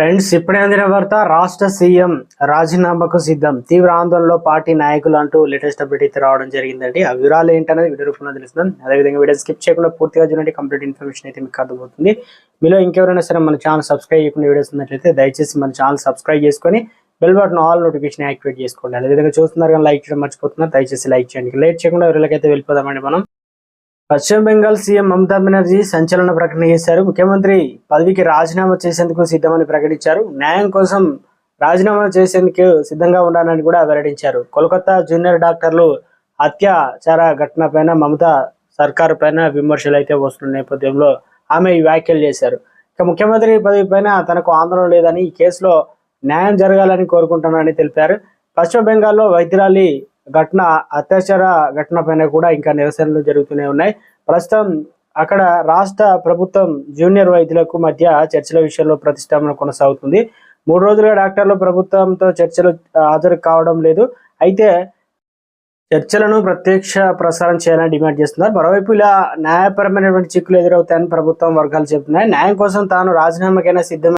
Friends ఇప్పుడే అందిన వార్త రాష్ట్ర సీఎం రాజీనామాకు సిద్ధం. తీవ్ర ఆందోళనలో పార్టీ నాయకులు అంటూ లేటెస్ట్ అప్డేట్ అయితే రావడం జరిగిందండి. ఆ వివరాలు ఏంటనేది వీడియో రూపంలో తెలుస్తుంది. అదేవిధంగా వీడియో స్కిప్ చేయకుండా పూర్తిగా చూడండి. కంప్లీట్ ఇన్ఫర్మేషన్ అయితే మీకు అర్థమవుతుంది. మీలో ఇంకెవరైనా సరే మన ఛానల్ సబ్స్క్రైబ్ చేయకుండా వీడియోస్ ఉన్నట్లయితే దయచేసి మన ఛానల్ సబ్స్క్రైబ్ చేసుకొని bell button all notification activate చేసుకోండి. అదేవిధంగా చూస్తున్నారు కానీ లైక్ చేయడం మర్చిపోతున్నారు దయచేసి లైక్ చేయండి. లేట్ చేయకుండా ఎవరికైతే వెళ్ళిపోదామండి మనం. పశ్చిమ బెంగాల్ సీఎం మమతా బెనర్జీ సంచలన ప్రకటన చేశారు. ముఖ్యమంత్రి పదవికి రాజీనామా చేసేందుకు సిద్ధమని ప్రకటించారు. న్యాయం కోసం రాజీనామా చేసేందుకు సిద్ధంగా ఉండాలని కూడా వెల్లడించారు. కోల్కతా జూనియర్ డాక్టర్లు అత్యాచార ఘటన పైన మమతా సర్కారు పైన విమర్శలు అయితే వస్తున్న నేపథ్యంలో ఆమె ఈ వ్యాఖ్యలు చేశారు. ఇక ముఖ్యమంత్రి పదవి పైన తనకు ఆందోళన లేదని ఈ కేసులో న్యాయం జరగాలని కోరుకుంటున్నానని తెలిపారు. పశ్చిమ బెంగాల్లో వైద్యురాలి ఘటన అత్యాచార ఘటన పైన కూడా ఇంకా నిరసనలు జరుగుతూనే ఉన్నాయి. ప్రస్తుతం అక్కడ రాష్ట్ర ప్రభుత్వం జూనియర్ వైద్యులకు మధ్య చర్చల విషయంలో ప్రతిష్టంభన కొనసాగుతుంది. మూడు రోజులుగా డాక్టర్లు ప్రభుత్వంతో చర్చలు హాజరు కావడం లేదు. అయితే చర్చలను ప్రత్యక్ష ప్రసారం చేయాలని డిమాండ్ చేస్తున్నారు. మరోవైపు ఇలా న్యాయపరమైనటువంటి చిక్కులు ఎదురవుతాయని ప్రభుత్వం వర్గాలు చెబుతున్నాయి. న్యాయం కోసం తాను రాజీనామాకైనా సిద్ధం